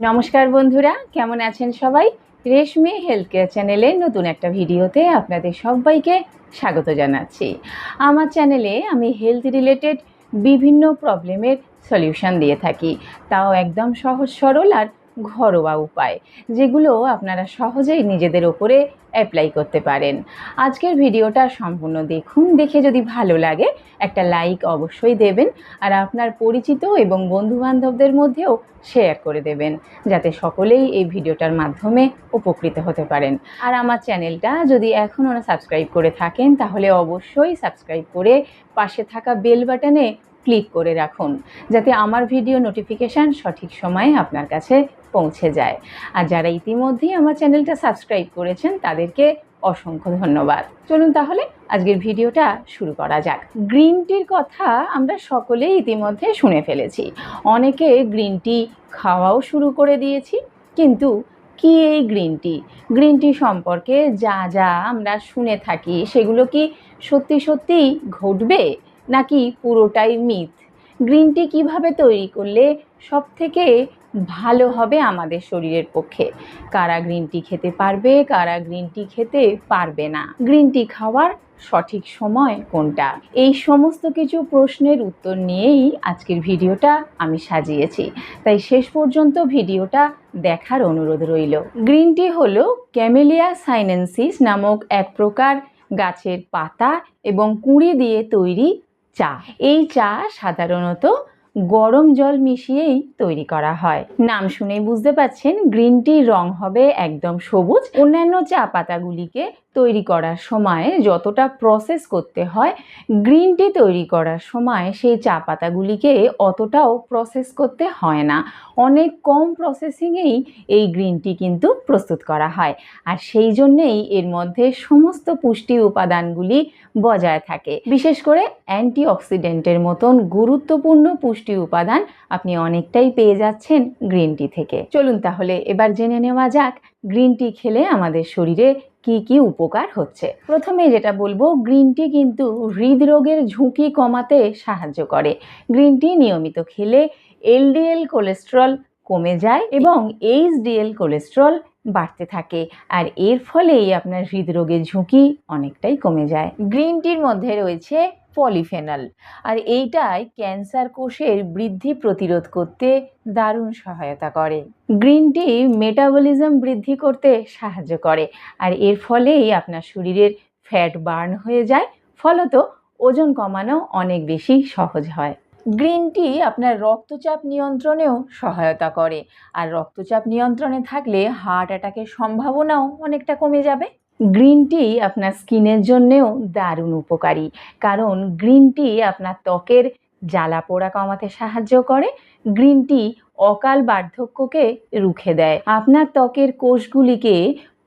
নমস্কার বন্ধুরা, কেমন আছেন সবাই? রেশমি হেলথ কেয়ার চ্যানেলে নতুন একটা ভিডিওতে আপনাদের সবাইকে স্বাগত জানাচ্ছি। আমার চ্যানেলে আমি হেলথ রিলেটেড বিভিন্ন প্রবলেমের সলিউশন দিয়ে থাকি। তাও একদম সহজ সরল আর ঘরোয়া উপায়, যেগুলো আপনারা সহজেই নিজেদের ওপরে অ্যাপ্লাই করতে পারেন। আজকের ভিডিওটা সম্পূর্ণ দেখুন, দেখে যদি ভালো লাগে একটা লাইক অবশ্যই দেবেন আর আপনার পরিচিত এবং বন্ধুবান্ধবদের মধ্যেও শেয়ার করে দেবেন, যাতে সকলেই এই ভিডিওটার মাধ্যমে উপকৃত হতে পারেন। আর আমার চ্যানেলটা যদি এখনও সাবস্ক্রাইব করে থাকেন, তাহলে অবশ্যই সাবস্ক্রাইব করে পাশে থাকা বেল বাটনে ক্লিক করে রাখুন, যাতে আমার ভিডিও নোটিফিকেশান সঠিক সময়ে আপনার কাছে পৌঁছে যায়। আর যারা ইতিমধ্যেই আমার চ্যানেলটা সাবস্ক্রাইব করেছেন, তাদেরকে অসংখ্য ধন্যবাদ। চলুন তাহলে আজকের ভিডিওটা শুরু করা যাক। গ্রিন টির কথা আমরা সকলেই ইতিমধ্যে শুনে ফেলেছি। অনেকে গ্রিন টি খাওয়াও শুরু করে দিয়েছি, কিন্তু কি এই গ্রিন টি? গ্রিন টি সম্পর্কে যা যা আমরা শুনে থাকি, সেগুলো কি সত্যি সত্যিই ঘটবে? নাকি পুরোটাই মিথ? গ্রিন টি কীভাবে তৈরি করলে সব থেকে ভালো হবে আমাদের শরীরের পক্ষে? কারা গ্রিন টি খেতে পারবে, কারা গ্রিন টি খেতে পারবে না? গ্রিন টি খাওয়ার সঠিক সময় কোনটা? এই সমস্ত কিছু প্রশ্নের উত্তর নিয়েই আজকের ভিডিওটা আমি সাজিয়েছি। তাই শেষ পর্যন্ত ভিডিওটা দেখার অনুরোধ রইল। গ্রিন টি হলো ক্যামেলিয়া সাইনেন্সিস নামক এক প্রকার গাছের পাতা এবং কুঁড়ি দিয়ে তৈরি চা। এই চা সাধারণত গরম জল মিশিয়েই তৈরি করা হয়। নাম শুনেই বুঝতে পাচ্ছেন, গ্রিন টির রং হবে একদম সবুজ। অন্যান্য চা পাতাগুলিকে তৈরি করার সময় যতটা প্রসেস করতে হয় গ্রিন টি তৈরি করার সময় সেই চা পাতাগুলিকে অতটাও প্রসেস করতে হয় না। অনেক কম প্রসেসিংয়েই এই গ্রিন টি কিন্তু প্রস্তুত করা হয়। আর সেই জন্যেই এর মধ্যে সমস্ত পুষ্টি উপাদানগুলি বজায় থাকে। বিশেষ করে অ্যান্টিঅক্সিডেন্টের মতন গুরুত্বপূর্ণ পুষ্টি উপাদান আপনি অনেকটাই পেয়ে যাচ্ছেন গ্রিন টি থেকে। চলুন তাহলে এবার জেনে নেওয়া যাক গ্রিন টি খেলে আমাদের শরীরে কি কি উপকার হচ্ছে? প্রথমে যেটা বলব গ্রিন টি কিন্তু হৃদরোগের ঝুঁকি কমাতে সাহায্য করে। গ্রিন টি নিয়মিত খেলে এলডিএল কোলেস্ট্রল কমে যায় এবং এইচডিএল কোলেস্ট্রল বাড়তে থাকে। আর এর ফলেই আপনার হৃদরোগের ঝুঁকি অনেকটাই কমে যায়। গ্রিন টির মধ্যে রয়েছে পলিফেনল। আর এইটাই ক্যান্সার কোষের বৃদ্ধি প্রতিরোধ করতে দারুণ সহায়তা করে। গ্রিন টি মেটাবলিজম বৃদ্ধি করতে সাহায্য করে। আর এর ফলেই আপনার শরীরের ফ্যাট বার্ন হয়ে যায়, ফলত ওজন কমানো অনেক বেশি সহজ হয়। গ্রিন টি আপনার রক্তচাপ নিয়ন্ত্রণেও সহায়তা করে। আর রক্তচাপ নিয়ন্ত্রণে থাকলে হার্ট অ্যাটাকের সম্ভাবনাও অনেকটা কমে যাবে। গ্রিন টি আপনার স্কিনের জন্যেও দারুণ উপকারী। কারণ গ্রিন টি আপনার ত্বকের জ্বালা পোড়া কমাতে সাহায্য করে গ্রিন টি অকাল বার্ধক্যকে রুখে দেয়। আপনার ত্বকের কোষগুলিকে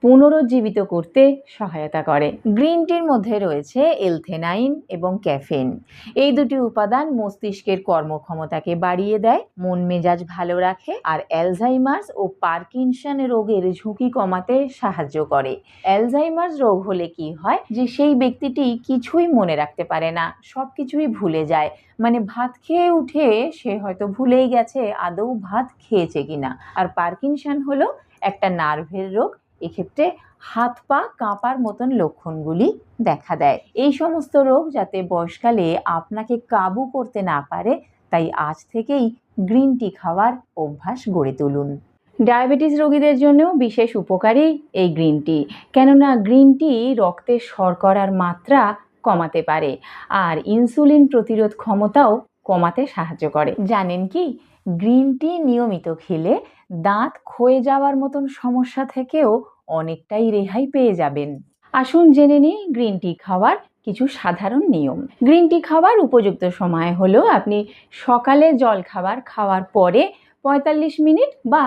পুনরুজ্জীবিত করতে সহায়তা করে। গ্রিন টির মধ্যে রয়েছে এলথেনাইন এবং ক্যাফেন এই দুটি উপাদান মস্তিষ্কের কর্মক্ষমতাকে বাড়িয়ে দেয়, মন মেজাজ ভালো রাখে, আর অ্যালঝাইমার্স ও পার্কিনসন রোগের ঝুঁকি কমাতে সাহায্য করে। অ্যালঝাইমার্স রোগ হলে কি হয় যে, সেই ব্যক্তিটি কিছুই মনে রাখতে পারে না সব কিছুই ভুলে যায়। মানে ভাত খেয়ে উঠে সে হয়তো ভুলেই গেছে, আদৌ ভাত খেয়েছে কিনা। আর পার্কিনসন হলো একটা নার্ভের রোগ এক্ষেত্রে হাত পা কাঁপার মতন লক্ষণগুলি দেখা দেয়। এই সমস্ত রোগ যাতে বয়সকালে আপনাকে কাবু করতে না পারে, তাই আজ থেকেই গ্রিন টি খাওয়ার অভ্যাস গড়ে তুলুন। ডায়াবেটিস রোগীদের জন্যও বিশেষ উপকারী এই গ্রিন টি, কেননা গ্রিন টি রক্তে শর্করার মাত্রা কমাতে পারে, আর ইনসুলিন প্রতিরোধ ক্ষমতাও কমাতে সাহায্য করে। জানেন কি? গ্রিন টি নিয়মিত খেলে দাঁত ক্ষয়ে যাওয়ার মতন সমস্যা থেকেও অনেকটাই রেহাই পেয়ে যাবেন। আসুন জেনে নিই গ্রিন টি খাওয়ার কিছু সাধারণ নিয়ম। গ্রিন টি খাওয়ার উপযুক্ত সময় হলো আপনি সকালে জল খাবার খাওয়ার পরে পঁয়তাল্লিশ মিনিট বা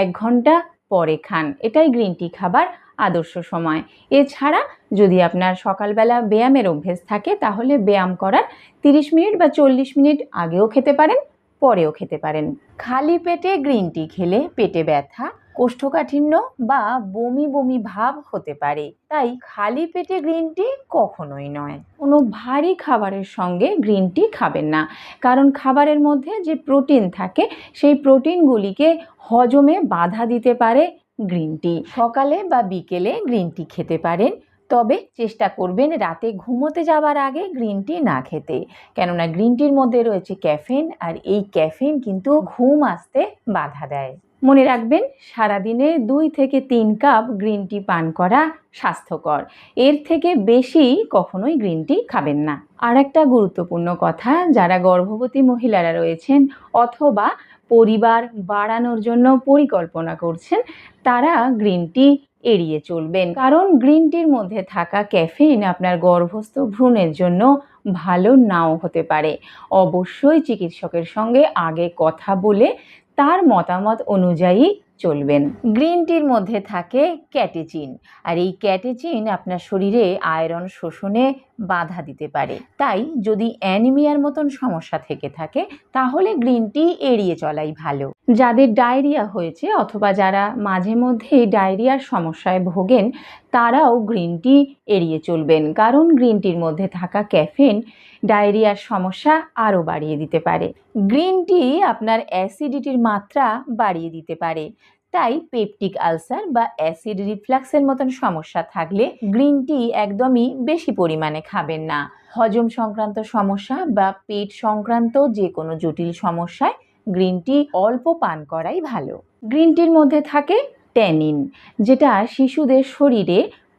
এক ঘণ্টা পরে খান। এটাই গ্রিন টি খাবার আদর্শ সময়। এছাড়া যদি আপনার সকালবেলা ব্যায়ামের অভ্যেস থাকে তাহলে ব্যায়াম করার তিরিশ মিনিট বা চল্লিশ মিনিট আগেও খেতে পারেন। পরেও খেতে পারেন। খালি পেটে গ্রিন টি খেলে পেটে ব্যথা, কোষ্ঠকাঠিন্য বা বমি বমি ভাব হতে পারে। তাই খালি পেটে গ্রিন টি কখনোই নয়। কোনো ভারী খাবারের সঙ্গে গ্রিন টি খাবেন না। কারণ খাবারের মধ্যে যে প্রোটিন থাকে, সেই প্রোটিনগুলিকে হজমে বাধা দিতে পারে গ্রিন টি। সকালে বা বিকেলে গ্রিন টি খেতে পারেন। তবে চেষ্টা করবেন রাতে ঘুমোতে যাওয়ার আগে গ্রিন টি না খেতে। কেননা গ্রিন টির মধ্যে রয়েছে ক্যাফেন আর এই ক্যাফেন কিন্তু ঘুম আসতে বাধা দেয়। মনে রাখবেন, সারাদিনে দুই থেকে তিন কাপ গ্রিন টি পান করা স্বাস্থ্যকর। এর থেকে বেশি কখনোই গ্রিন টি খাবেন না। আর একটা গুরুত্বপূর্ণ কথা, যারা গর্ভবতী মহিলারা রয়েছেন অথবা পরিবার বাড়ানোর জন্য পরিকল্পনা করছেন, তারা গ্রিন টি এড়িয়ে চলবেন। কারণ গ্রিন টির মধ্যে থাকা ক্যাফেইন আপনার গর্ভস্থ ভ্রূণের জন্য ভালো নাও হতে পারে। অবশ্যই চিকিৎসকের সঙ্গে আগে কথা বলে তার মতামত অনুযায়ী চলবেন। গ্রিন টির মধ্যে থাকে ক্যাটেচিন। আর এই ক্যাটেচিন আপনার শরীরে আয়রন শোষণে বাধা দিতে পারে। তাই যদি অ্যানিমিয়ার মতন সমস্যা থেকে থাকে, তাহলে গ্রিন টি এড়িয়ে চলাই ভালো। যাদের ডায়রিয়া হয়েছে অথবা যারা মাঝে মধ্যেই ডায়রিয়ার সমস্যায় ভোগেন, তারাও গ্রিন টি এড়িয়ে চলবেন। কারণ গ্রিন টির মধ্যে থাকা ক্যাফেন ডায়রিয়ার সমস্যা আরও বাড়িয়ে দিতে পারে। গ্রিন টি আপনার অ্যাসিডিটির মাত্রা বাড়িয়ে দিতে পারে। তাই পেপটিক আলসার বা অ্যাসিড রিফ্লাক্সের মতন সমস্যা থাকলে গ্রিন টি একদমই বেশি পরিমাণে খাবেন না। হজম সংক্রান্ত সমস্যা বা পেট সংক্রান্ত যে কোনো জটিল সমস্যায় গ্রিন টি অল্প পান করাই ভালো। গ্রিন টির মধ্যে থাকে ট্যানিন, যেটা শিশুদের শরীরে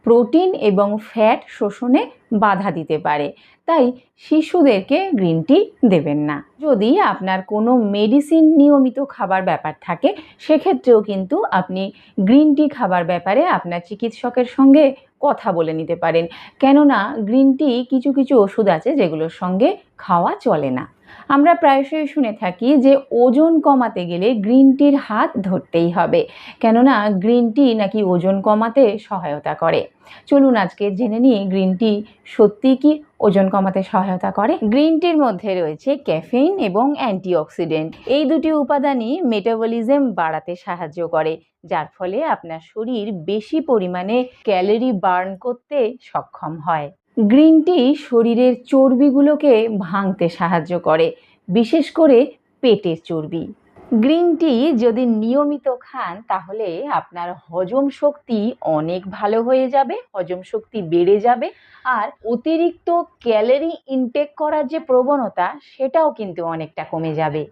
প্রোটিন এবং ফ্যাট শোষণে বাধা দিতে পারে। তাই শিশুদেরকে গ্রিন টি দেবেন না। যদি আপনার কোনো মেডিসিন নিয়মিত খাবার ব্যাপার থাকে, সেক্ষেত্রেও কিন্তু আপনি গ্রিন টি খাবার ব্যাপারে আপনার চিকিৎসকের সঙ্গে কথা বলে নিতে পারেন। কেননা গ্রিন টি কিছু কিছু ওষুধ আছে যেগুলোর সঙ্গে খাওয়া চলে না। আমরা প্রায়শই শুনে থাকি যে ওজন কমাতে গেলে গ্রিন টির হাত ধরতেই হবে। কেননা গ্রিন টি নাকি ওজন কমাতে সহায়তা করে। চলুন আজকে জেনে নিই গ্রিন টি সত্যি কি ওজন কমাতে সহায়তা করে। গ্রিন টির মধ্যে রয়েছে ক্যাফেইন এবং অ্যান্টিঅক্সিডেন্ট। এই দুটি উপাদানই মেটাবলিজম বাড়াতে সাহায্য করে, যার ফলে আপনার শরীর বেশি পরিমাণে ক্যালোরি বার্ন করতে সক্ষম হয়। গ্রিন টি শরীরের চর্বিগুলোকে ভাঙতে সাহায্য করে, বিশেষ করে পেটের চর্বি। গ্রিন টি যদি নিয়মিত খান, তাহলে আপনার হজম শক্তি অনেক ভালো হয়ে যাবে, হজম শক্তি বেড়ে যাবে, আর অতিরিক্ত ক্যালোরি ইনটেক করার যে প্রবণতা, সেটাও কিন্তু অনেকটা কমে যাবে।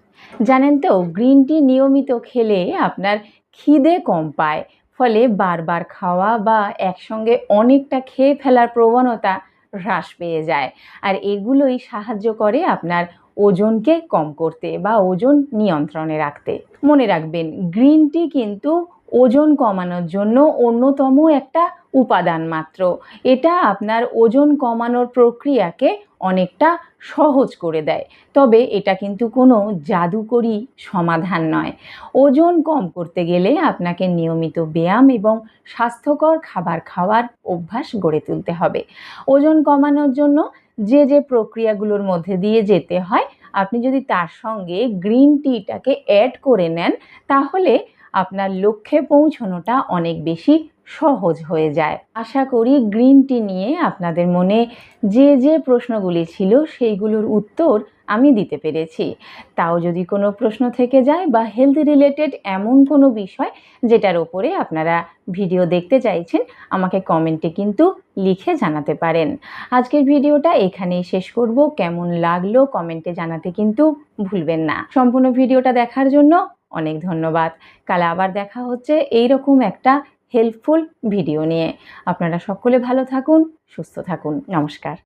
জানেন তো, গ্রিন টি নিয়মিত খেলে আপনার খিদে কম পায়, ফলে বারবার খাওয়া বা একসঙ্গে অনেকটা খেয়ে ফেলার প্রবণতা হ্রাস পেয়ে যায়। আর এগুলোই সাহায্য করে আপনার ওজনকে কম করতে বা ওজন নিয়ন্ত্রণে রাখতে। মনে রাখবেন গ্রিন টি কিন্তু ওজন কমানোর জন্য অন্যতম একটা উপাদান মাত্র। এটা আপনার ওজন কমানোর প্রক্রিয়াকে অনেকটা সহজ করে দেয়। তবে এটা কিন্তু কোনো জাদুকরি সমাধান নয়। ওজন কম করতে গেলে আপনাকে নিয়মিত ব্যায়াম এবং স্বাস্থ্যকর খাবার খাওয়ার অভ্যাস গড়ে তুলতে হবে। ওজন কমানোর জন্য যে যে প্রক্রিয়াগুলোর মধ্যে দিয়ে যেতে হয়, আপনি যদি তার সঙ্গে গ্রিন টিটাকে অ্যাড করে নেন, তাহলে আপনার লক্ষ্যে পৌঁছানোটা অনেক বেশি সহজ হয়ে যায়। আশা করি গ্রিন টি নিয়ে আপনাদের মনে যে যে প্রশ্নগুলি ছিল সেইগুলোর উত্তর আমি দিতে পেরেছি। তাও যদি কোনো প্রশ্ন থেকে যায় বা হেলথ রিলেটেড এমন কোনো বিষয় যেটার ওপরে আপনারা ভিডিও দেখতে চাইছেন, আমাকে কমেন্টে কিন্তু লিখে জানাতে পারেন। আজকের ভিডিওটা এখানেই শেষ করব। কেমন লাগল কমেন্টে জানাতে কিন্তু ভুলবেন না। সম্পূর্ণ ভিডিওটা দেখার জন্য অনেক ধন্যবাদ। কাল আবার দেখা হচ্ছে এই রকম একটা হেল্পফুল ভিডিও নিয়ে। আপনারা সকলে ভালো থাকুন, সুস্থ থাকুন। নমস্কার।